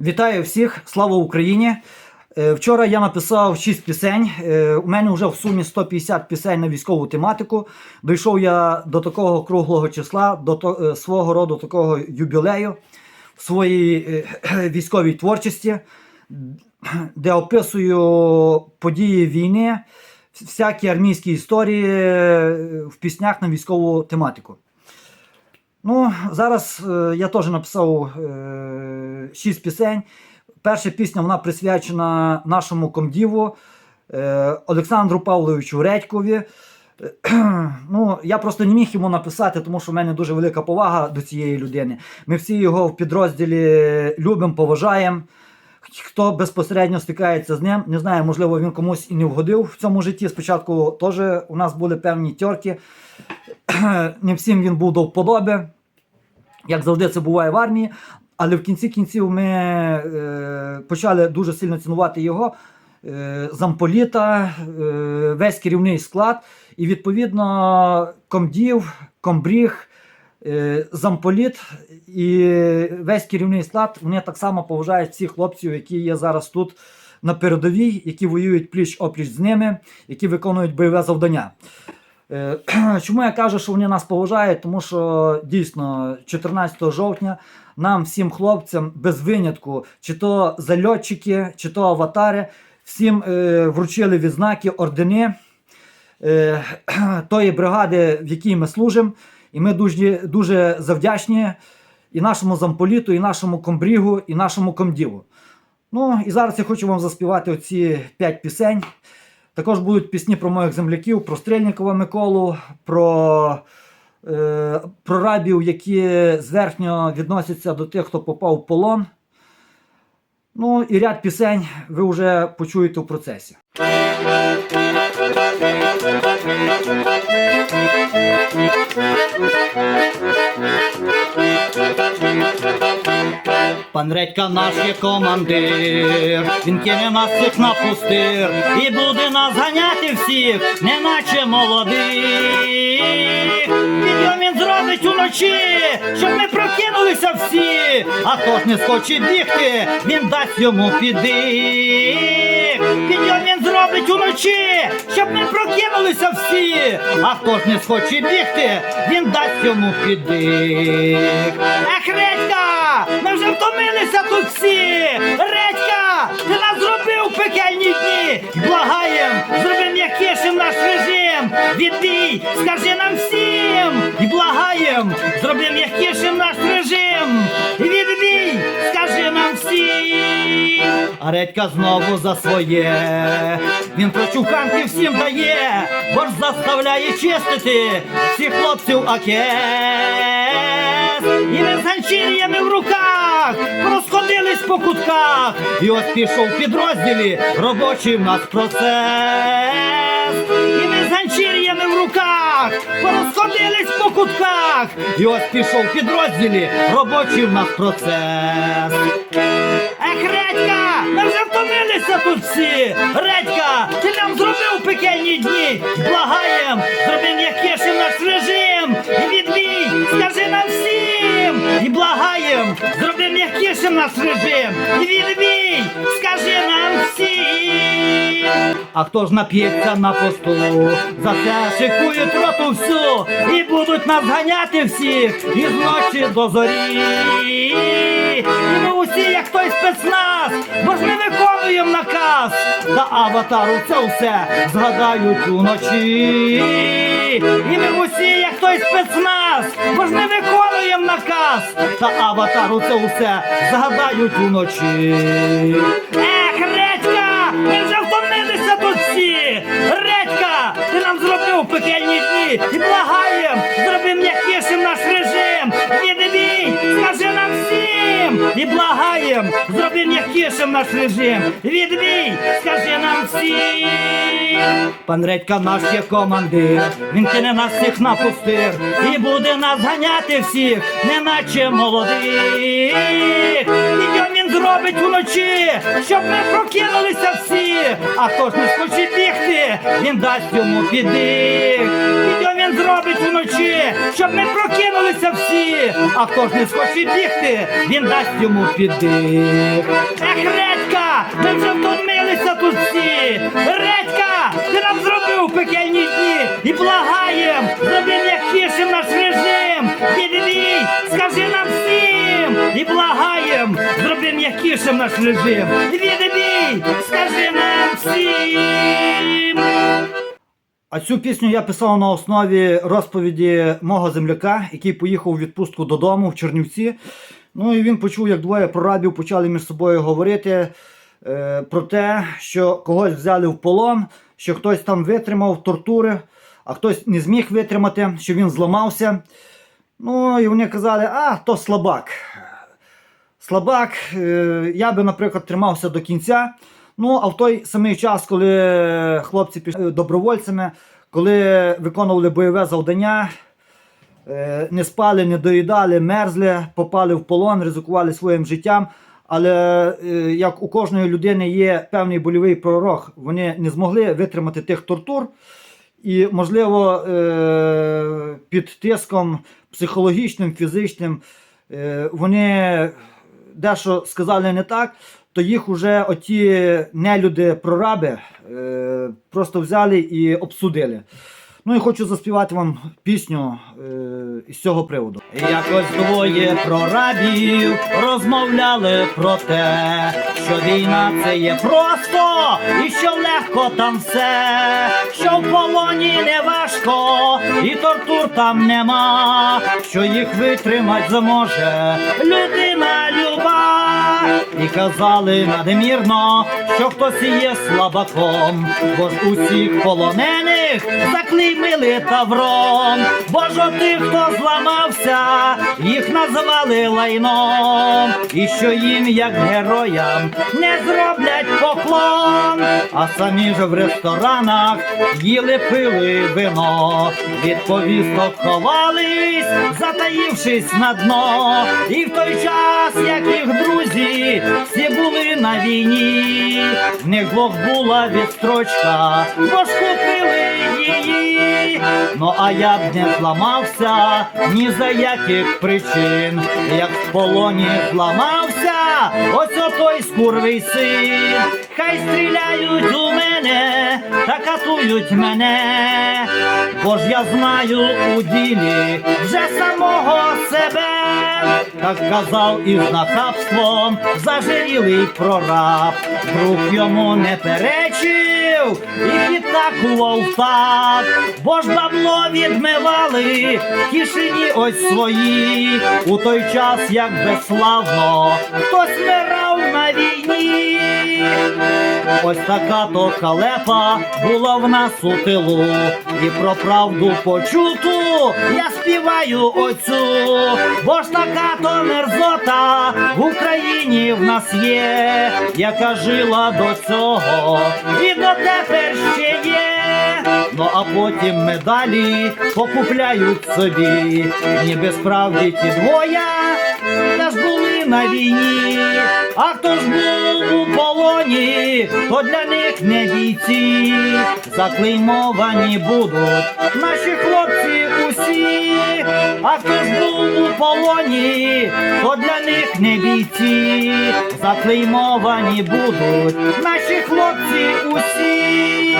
Вітаю всіх, слава Україні! Е, Вчора я написав 6 пісень. Е, У мене вже в сумі 150 пісень на військову тематику. Дійшов я до такого круглого числа, до е, свого роду такого юбілею в своїй військовій творчості, де описую події війни, всякі армійські історії в піснях на військову тематику. Ну, зараз е, я теж написав е, шість пісень. Перша пісня вона присвячена нашому комдіву е, Олександру Павловичу Редькові. Е, Ну, я просто не міг йому написати, тому що в мене дуже велика повага до цієї людини. Ми всі його в підрозділі любимо, поважаємо. Хто безпосередньо стикається з ним, не знаю, можливо, він комусь і не вгодив в цьому житті. Спочатку теж у нас були певні тьорки. Не всім він був до вподоби як завжди це буває в армії. Але в кінці кінців ми е, почали дуже сильно цінувати його, е, замполіта, е, весь керівний склад. І відповідно комдів, комбріг, е, замполіт і весь керівний склад вони так само поважають всіх хлопців, які є зараз тут на передовій, які воюють пліч опліч з ними, які виконують бойове завдання. Е, Чому я кажу, що вони нас поважають? Тому що дійсно 14 жовтня нам, всім хлопцям, без винятку, чи то зальотчики, чи то аватари, всім е, вручили відзнаки, ордени е, тої бригади, в якій ми служимо. І ми дуже, дуже завдячні і нашому замполіту, і нашому комбрігу, і нашому комдіву. Ну і зараз я хочу вам заспівати оці 5 пісень. Також будуть пісні про моїх земляків, про Стрельникова Миколу, про, е, про рабів, які зверхньо відносяться до тих, хто попав в полон. Ну і ряд пісень ви вже почуєте в процесі. Пан Редька наш є командир, він кине нас всіх на пустир і буде нас ганяти всіх, неначе молодих. Підйом він зробить уночі, щоб ми прокинулися всі, а хто не схоче бігти, він дасть йому підих. Підйом він зробить уночі, щоб ми прокинулися всі, а хто не схоче бігти, він дасть йому підих. Ех, ми втомилися тут всі! Редька, ти нас зробив пекельні дні! Благаєм, зроби м'якішим наш режим! Відбій, скажи нам всім! І благаєм, зроби м'якішим наш режим! Відбій, скажи нам всім! А Редька знову за своє. Він прочуханки всім дає, бо ж заставляє чистити всіх хлопців АКС. І ми з ганчір'ями в руках розходились по кутках. І ось пішов в підрозділі робочий в нас процес. І ми з ганчір'ями в руках порозходились по кутках. І ось пішов в підрозділі робочий в нас процес. Ех, Редька, ми вже втомилися тут всі. Редька, ти нам зробив пекельні дні. Благаєм, зроби м'якішим наш режим. І відбій, скажи. І благаєм, зроби м'якішим наш режим. І відбій, скажи нам всім. А хто ж нап'ється на посту? За це шикують роту всю і будуть нас ганяти всіх із ночі до зорі. І ми усі, як той спецназ, бо ж ми виконуємо наказ. Та аватару це все згадають уночі. І ми усі, як той спецназ, бо ж ми виконуємо наказ. Та аватару це все згадають уночі. Ех, Редька, ми вже втомилися тут всі. Редька, ти нам зробив пекельні дні і благаєм, благаєм, зроби м'якішим наш режим. Відбій, скажи нам всім. Пан Редька наш є командир, він кине нас всіх на пустир і буде нас ганяти всіх, неначе молодих. Зробить вночі, щоб ми прокинулися всі. А хто ж не схоче бігти, він дасть йому підих. І він зробить вночі, щоб ми прокинулися всі. А хто ж не схоче бігти, він дасть йому підих. Ех, Редька, ми вже втомилися тут всі. Редька, ти нам зробив зроби наш режим. Дідовій, скажи нам всім. А цю пісню я писав на основі розповіді мого земляка, який поїхав у відпустку додому в Чернівці. Ну і він почув, як двоє прорабів почали між собою говорити е, про те, що когось взяли в полон, що хтось там витримав тортури, а хтось не зміг витримати, що він зламався. Ну і вони казали, а, то слабак. Слабак, е, я би, наприклад, тримався до кінця. Ну, а в той самий час, коли хлопці пішли добровольцями, коли виконували бойове завдання, е, не спали, не доїдали, мерзли, попали в полон, ризикували своїм життям. Але е, як у кожної людини є певний больовий пророк, вони не змогли витримати тих тортур. І, можливо, під тиском психологічним, фізичним, вони дещо сказали не так, то їх уже оті нелюди прораби е, просто взяли і обсудили. Ну і хочу заспівати вам пісню е, із цього приводу. Якось двоє прорабів розмовляли про те, що війна це є просто, і що легко там все, що в полоні не важко, і тортур там нема, що їх витримать зможе людина люба. І казали надмірно, що хтось є слабаком, бо ж усіх полонених заклеймили тавром, бо ж от тих, хто зламався, їх назвали лайном, і що їм, як героям, не зроблять поклон, а самі ж в ресторанах їли пили вино, від повісток ховались, затаївшись на дно, і в той час, як їх друзі, всі були на війні, в них двох була відстрочка, бо купили її. Ну а я б не зламався ні за яких причин, як в полоні зламався, ось отой скурвий син. Хай стріляють у мене та катують мене, бо ж я знаю у ділі вже самого себе. Так казав із нахабством зажирілий прораб, друг йому не перечив і підтакував так, бо ж бабло відмивали в кишені ось свої, у той час, як безславно хтось смирав на війні. Ось така то халепа була в нас у тилу, і про правду почуту я співаю оцю, бо ж така то мерзота в Україні в нас є, яка жила до цього і дотепер ще є. Ну а потім медалі покупляють собі, ніби справді ті двоє теж були на війні, а хто ж був у полоні, то для них не бійці, заклеймовані будуть наші хлопці усі, а хто ж був у полоні, то для них не бійці, заклеймовані будуть наші хлопці усі.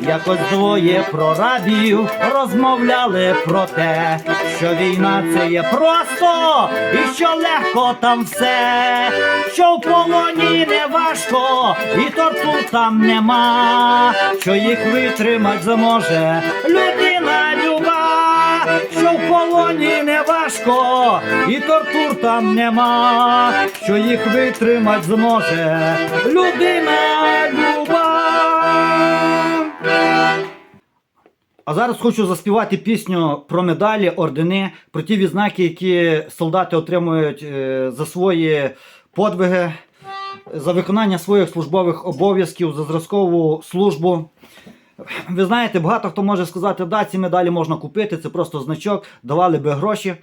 Якось двоє прорабів розмовляли про те, що війна це є просто, і що легко там все, що в полоні не важко, і тортур там нема, що їх витримать зможе людина люба, полоні не важко, і тортур там нема, що їх витримать зможе людина люба. А зараз хочу заспівати пісню про медалі, ордени, про ті відзнаки, які солдати отримують е, за свої подвиги, за виконання своїх службових обов'язків, за зразкову службу. Ви знаєте, багато хто може сказати, да, ці медалі можна купити, це просто значок, давали би гроші.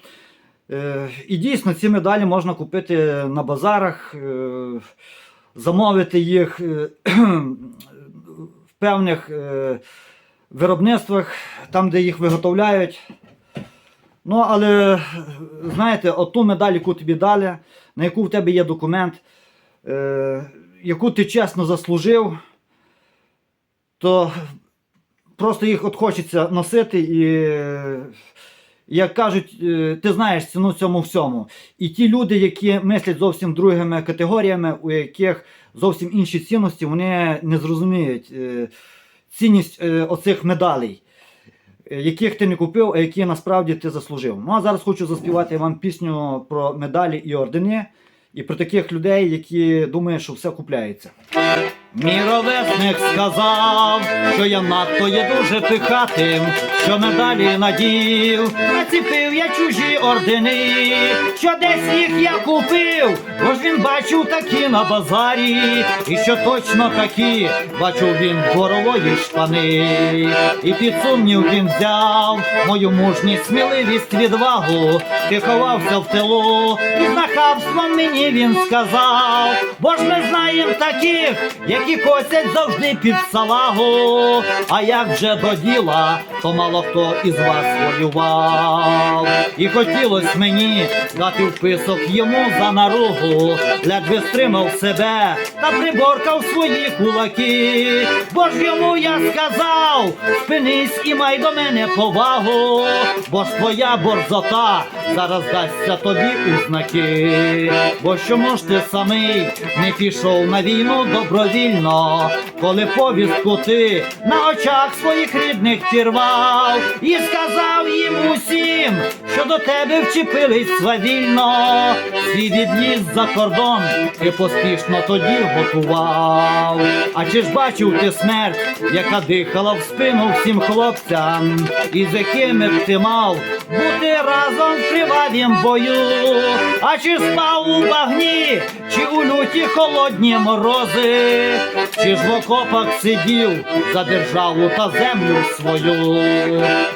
Е, І дійсно ці медалі можна купити на базарах, е, замовити їх е, в певних е, виробництвах, там, де їх виготовляють. Ну, але знаєте, оту медаль, яку тобі дали, на яку в тебе є документ, е, яку ти чесно заслужив, то просто їх от хочеться носити і, е, як кажуть, е, ти знаєш ціну цьому всьому. І ті люди, які мислять зовсім другими категоріями, у яких зовсім інші цінності, вони не зрозуміють е, цінність оцих медалей яких ти не купив, а які насправді ти заслужив. Ну а зараз хочу заспівати вам пісню про медалі і ордени, і про таких людей, які думають, що все купляється. Мій ровесник сказав, що я надто є дуже пихатим, що медалі надів, націпив я чужі ордени, що десь їх я купив, бо ж він бачив такі на базарі, і що точно такі бачив він борової штани, і під сумнів він взяв мою мужність, сміливість, відвагу, ти ховався в тилу, і з нахабством мені він сказав, бо ж ми знаємо таких, які косять завжди під салагу. А як вже до діла, то мало хто із вас воював. І хотілось мені дати вписок йому за наругу, ледве стримав себе та приборкав свої кулаки. Бо ж йому я сказав, спинись і май до мене повагу, бо ж твоя борзота зараз дасться тобі у знаки. Бо чому ж ти самий не пішов на війну добровільно, коли повістку ти на очах своїх рідних пірвав і сказав їм усім, що до тебе вчепились свавільно, свій від'їзд за кордон ти поспішно тоді готував. А чи ж бачив ти смерть, яка дихала в спину всім хлопцям, і з якими б ти мав бути разом в кривавім бою? А чи спав у багні, чи у люті холодні морози, чи ж в окопах сидів за державу та землю свою?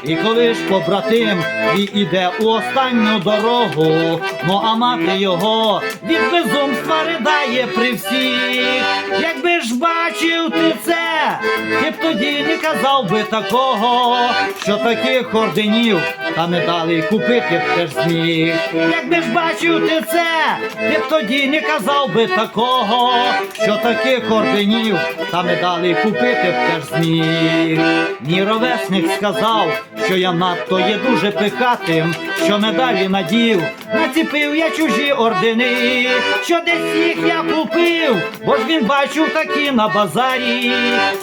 І коли ж побратим і іде у останню дорогу, ну а мати його від безумства ридає при всіх. Якби ж бачив ти це, ти б тоді не казав би такого, що таких орденів та медалей купити б теж зміг. Якби ж бачив ти це, ти б тоді не казав би такого, що таких орденів та медалей купити б теж зміг. Мій ровесник сказав, що я надто є дуже пихатим, що медалі надів, націпив я чужі ордени, що десь їх я купив, бо ж він бачив такі на базарі,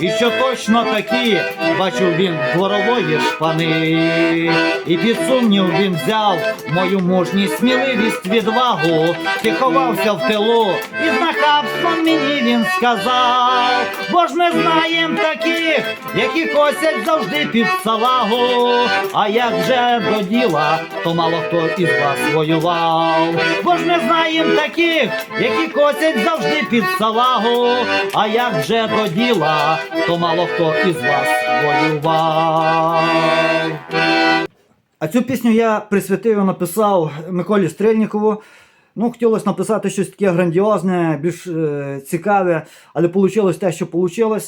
і що точно такі бачив він дворової шпани, і під сумнів він взяв мою мужність, сміливість, відвагу, ти ховався в тилу, і з нахабством мені він сказав, бо ж ми знаємо таких, які косять завжди під салагу, а як же до діла, то мало хто із вас воював, бо ж ми знаємо таких, які косять завжди під салагу, а як же до діла, то мало хто із вас воював. А цю пісню я присвятив і написав Миколі Стрельнікову. Ну, хотілося написати щось таке грандіозне, більш е, цікаве, але вийшло те, що вийшло.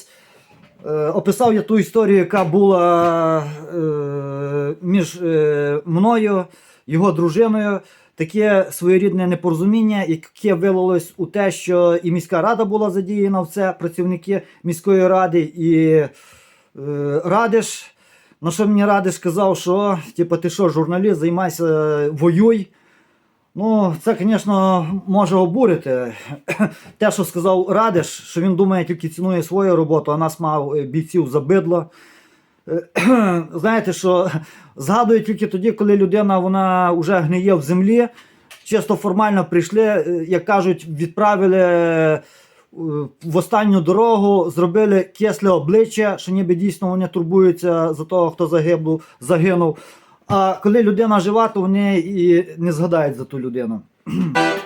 Е, описав я ту історію, яка була е, між е, мною, його дружиною. Таке своєрідне непорозуміння, яке вилилось у те, що і міська рада була задіяна в це, працівники міської ради, і е, Радиш. На що мені Радиш сказав, що типу, ти що, журналіст, займайся, воюй. Ну, це, звісно, може обурити. Те, що сказав Радиш, що він думає, тільки цінує свою роботу, а нас мав е, бійців за бидло. Е, Знаєте, що згадують тільки тоді, коли людина вона вже гниє в землі, чисто формально прийшли, е, як кажуть, відправили е, в останню дорогу, зробили кисле обличчя, що ніби дійсно вони турбуються за того, хто загибнув, загинув. А коли людина жива, то вони і не згадають за ту людину.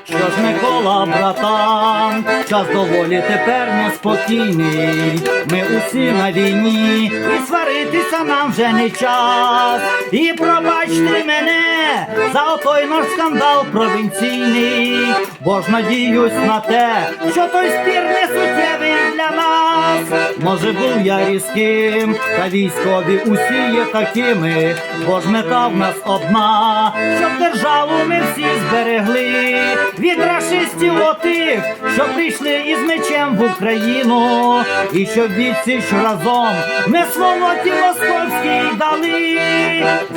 Що ж Микола, братан, час доволі тепер неспокійний. Ми усі на війні, і сваритися нам вже не час. І пробачте мене за отой наш скандал провінційний, бо ж надіюсь на те, що той спір не суттєвий для нас. Може був я різким, та військові усі є такими, бо ж мета в нас одна, щоб державу ми всі зберегли. Від рашистів отих, що прийшли із мечем в Україну, і щоб відсіч разом ми сволоті московській дали.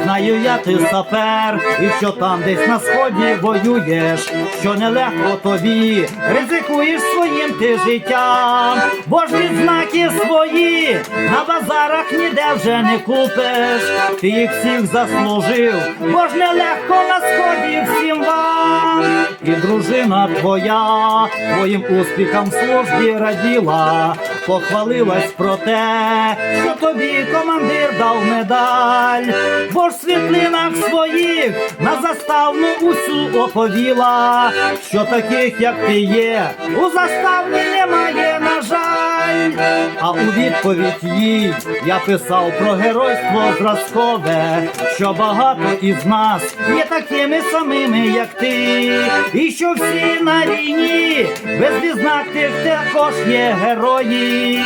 Знаю я ти сапер, і що там десь на сході воюєш, що нелегко тобі, ризикуєш своїм ти життям, бо ж відзнаки свої на базарах ніде вже не купиш. Ти їх всіх заслужив, бо ж нелегко на сході всім вам. І дружина твоя твоїм успіхам в службі раділа, похвалилась про те, що тобі командир дав медаль, бо ж світлинах своїх на заставну усю оповіла, що таких, як ти є, у заставні немає, на жаль. А у відповідь їй я писав про геройство зразкове, що багато із нас є такими самими, як ти, і що всі на війні без відзнак тих також є герої,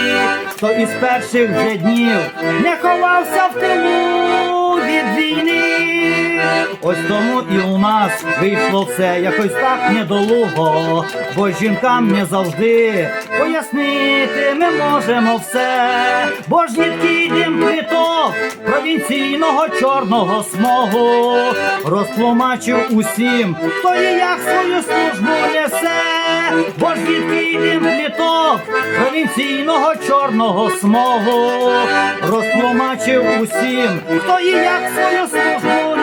хто із перших же днів не ховався в тилу від війни. Ось тому і у нас вийшло все якось так недолуго, бо жінкам не завжди пояснити ми можемо все, бо ж рідкий дим плиток провінційного чорного смогу розтлумачив усім, хто і як свою службу несе, бо ж дим плиток провінційного чорного смогу розтлумачив усім, хто і як свою службу несе.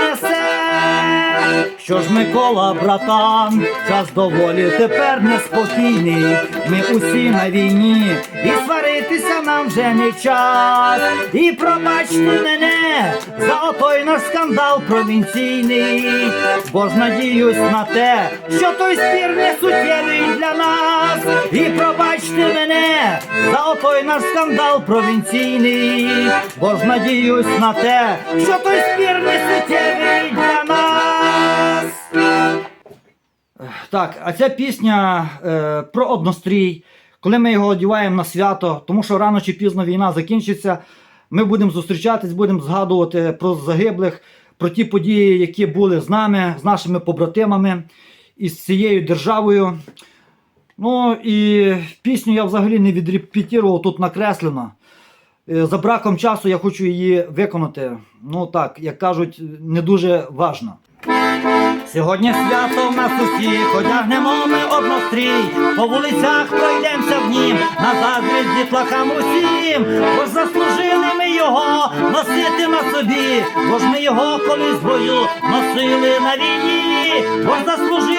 Що ж Микола, братан, час доволі тепер неспокійний. Ми усі на війні, і сваритися нам вже не час. І пробачте мене за отой наш скандал провінційний. Бо ж надіюсь на те, що той спір не суттєвий для нас. І пробачте мене за отой наш скандал провінційний. Бо ж надіюсь на те, що той спір не суттєвий для нас. Так, а ця пісня е, про однострій, коли ми його одіваємо на свято, тому що рано чи пізно війна закінчиться, ми будемо зустрічатись, будемо згадувати про загиблих, про ті події, які були з нами, з нашими побратимами і з цією державою. Ну і пісню я взагалі не відрепетірував, тут накреслено. Е, За браком часу я хочу її виконати. Ну так, як кажуть, не дуже важно. Сьогодні свято в нас усіх, одягнемо ми однострій, по вулицях пройдемося в нім, на заздрість дітлахам усім, бо ж заслужили ми його носити на собі, бо ж ми його колись бою носили на війні, бо ж заслужили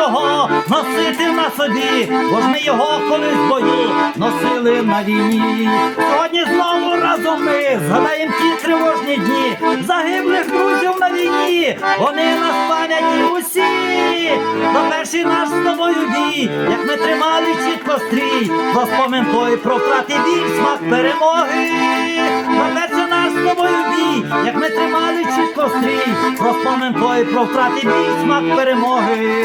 його носити на собі, бо ж ми його колись в бою носили на війні. Сьогодні знову разом ми згадаємо ті тривожні дні, загиблих друзів на війні, вони нас пам'яті усі, на перший наш з тобою бій, як ми тримали чітко стрій, про спомин той про втрати біль, смак перемоги, як ми тримали чітко стрій, про спомин той про втрати біль, смак перемоги.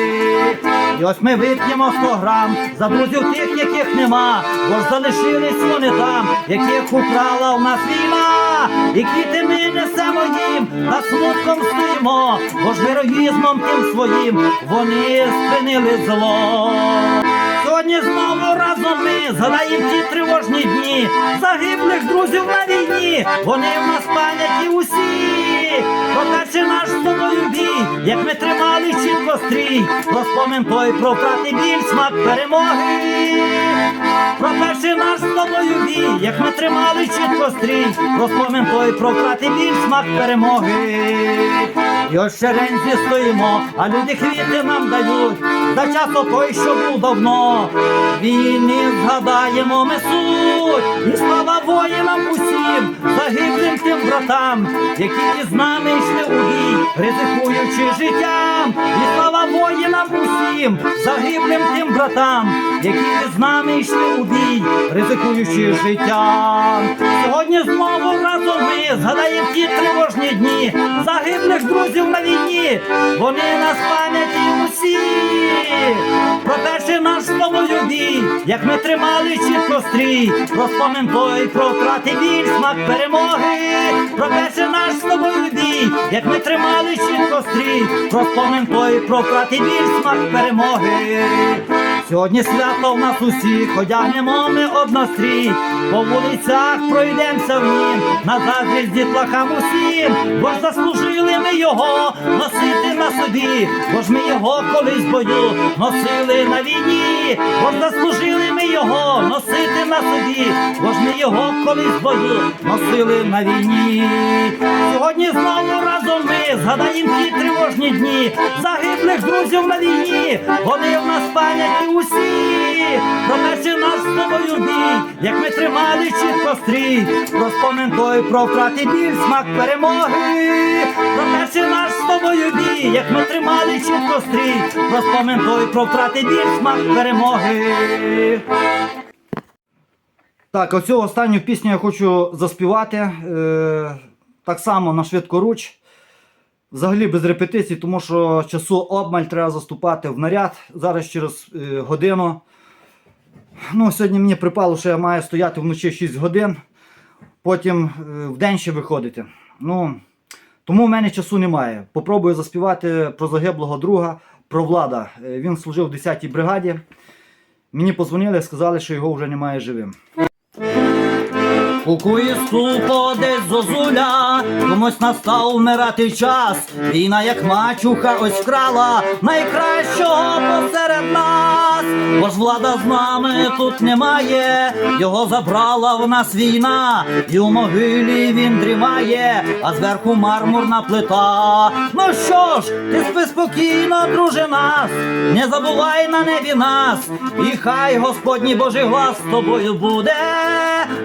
І ось ми вип'ємо 100 грам за друзів тих, яких нема, бо ж залишились вони там, яких украла в нас війна, і квіти ми несемо їм, та смутком стоїмо, бо ж героїзмом тим своїм вони спинили зло. Сьогодні знову разом ми згадаємо ті тривожні дні, загиблих друзів на війні, вони в нас пам'яті усі. Покаче наш з тобою бій, як ми тримали чітко стрій, розпомин той про втрати біль, смак перемоги. Перший наш з тобою бій, як ми тримали чітко стрій, про той про втрати біль, смак перемоги. І ось в шерензі стоїмо, а люди квіти нам дають, за часу той, що був давно. Війни згадаємо ми суть, і слава воїнам усім, загиблим тим братам, які із нами йшли у бій, ризикуючи життям, і слава воїнам усім, загиблим тим братам, які з нами йшли у бій, ризикуючи життя. Сьогодні знову разом ми згадаємо ті тривожні дні загиблих друзів на війні. Вони нас пам'яті усі. Про перший наш з тобою бій, як ми тримали чітко стрій, про спомин той, про втрати біль, смак перемоги. Про перший наш з тобою бій, як ми тримали чітко стрій, про спомин той, про втрати біль, смак перемоги. Сьогодні свято в нас усіх, одягнемо ми однострій, по вулицях пройдемося в нім, на заздрість дітлахам усім, бо ж заслужили ми його носити на собі, бо ж ми його колись в бою носили на війні, бо ж заслужили ми його носити на собі, бо ж ми його колись в бою носили на війні. Сьогодні знову разом ми згадаємо ті тривожні дні загиблих друзів на війні. Вони в нас пам'яті усі. Про перший наш з тобою бій, як ми тримали чітко стрій, про спомин той, про втрати біль, смак перемоги. Про перший наш з тобою бій, як ми тримали чітко стрій, про спомин той, про втрати біль, смак перемоги. Так, оцю останню пісню я хочу заспівати. Е, так само на швидкоруч. Взагалі без репетицій, тому що часу обмаль треба заступати в наряд. Зараз через е, годину. Ну, сьогодні мені припало, що я маю стояти вночі 6 годин, потім е, в день ще виходити. Ну, тому в мене часу немає. Попробую заспівати про загиблого друга, про влада. Е, Він служив в 10-й бригаді. Мені позвонили, сказали, що його вже немає живим. Кукує ступо десь зозуля, комусь настав вмирати час. Війна, як мачуха, ось вкрала найкращого посеред нас. Бо ж влада з нами тут немає, його забрала в нас війна, і у могилі він дрімає, а зверху мармурна плита. Ну що ж, ти спи спокійно, друже нас, не забувай на небі нас, і хай Господній Божий глас з тобою буде,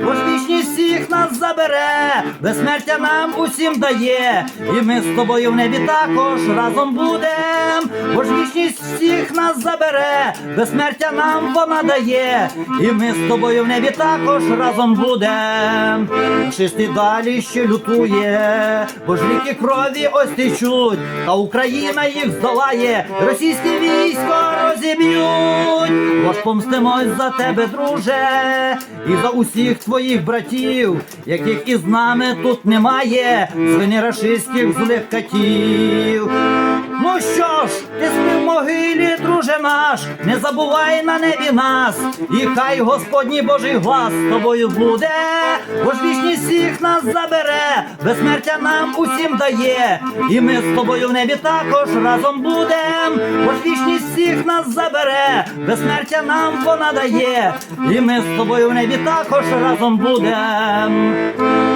бо ж вічність всіх нас забере, безсмертя нам усім дає, і ми з тобою в небі також разом будем, бо ж вічність всіх нас забере, безсмертя нам вона дає, і ми з тобою в небі також разом будем. Шисти далі ще лютує, бо ж ріки крові ось течуть, та Україна їх здолає, російське військо розіб'ють, бо ж помстимось за тебе, друже, і за усіх твоїх братів, яких із нами тут немає, свини рашистських злих катів. Ну що ж, ти спи могилі, друже наш, не забувай на небі нас, і хай Господній Божий глас з тобою буде, бо вічність всіх нас забере, безсмертя нам усім дає, і ми з тобою в небі також разом будем, бо вічність всіх нас забере, безсмертя нам вона дає, і ми з тобою в небі також разом будем.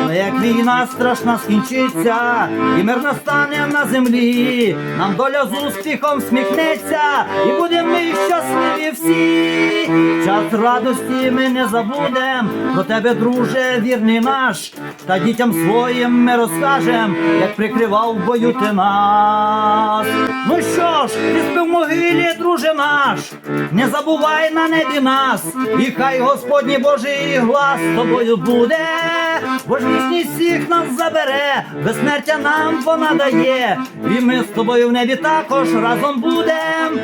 Ну, Як війна страшна скінчиться, і мир настане на землі, нам доля з успіхом сміхнеться, і будемо ми щасливі всі. Час радості ми не забудем, про тебе, друже, вірний наш, та дітям своїм ми розкажем, як прикривав в бою ти нас. Ну що ж, ти спи в могилі, друже наш, не забувай на небі нас, і хай Господній Божий глас з тобою буде, бо ж вічність всіх нас забере, безсмертя нам вона дає, і ми з тобою в небі також разом будем,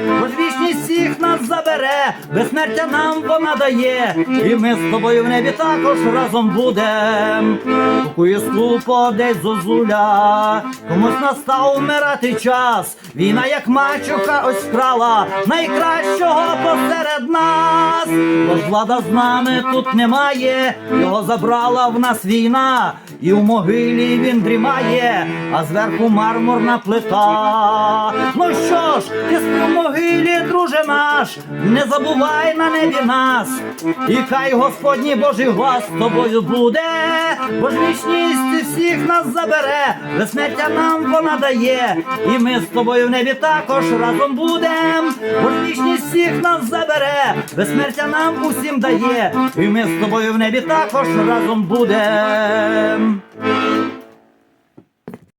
вічність всіх нас забере, безсмертя нам вона дає, і ми з тобою в небі також разом будем. Кукує ступо десь зозуля, комусь настав вмирати час, війна, як мачуха, ось вкрала найкращого посеред нас, бо ж влада з нами тут немає, його забрала в нас війна, і у могилі він дрімає, а зверху мармурна плита. Ну що ж, ти в могилі, друже наш, не забувай на небі нас, і хай Господній Божий глас тобою буде, бо ж вічність всіх нас забере, безсмертя нам вона дає, і ми з тобою в небі також разом будем, бо ж вічність всіх нас забере, безсмертя нам усім дає, і ми з тобою в небі також разом будем.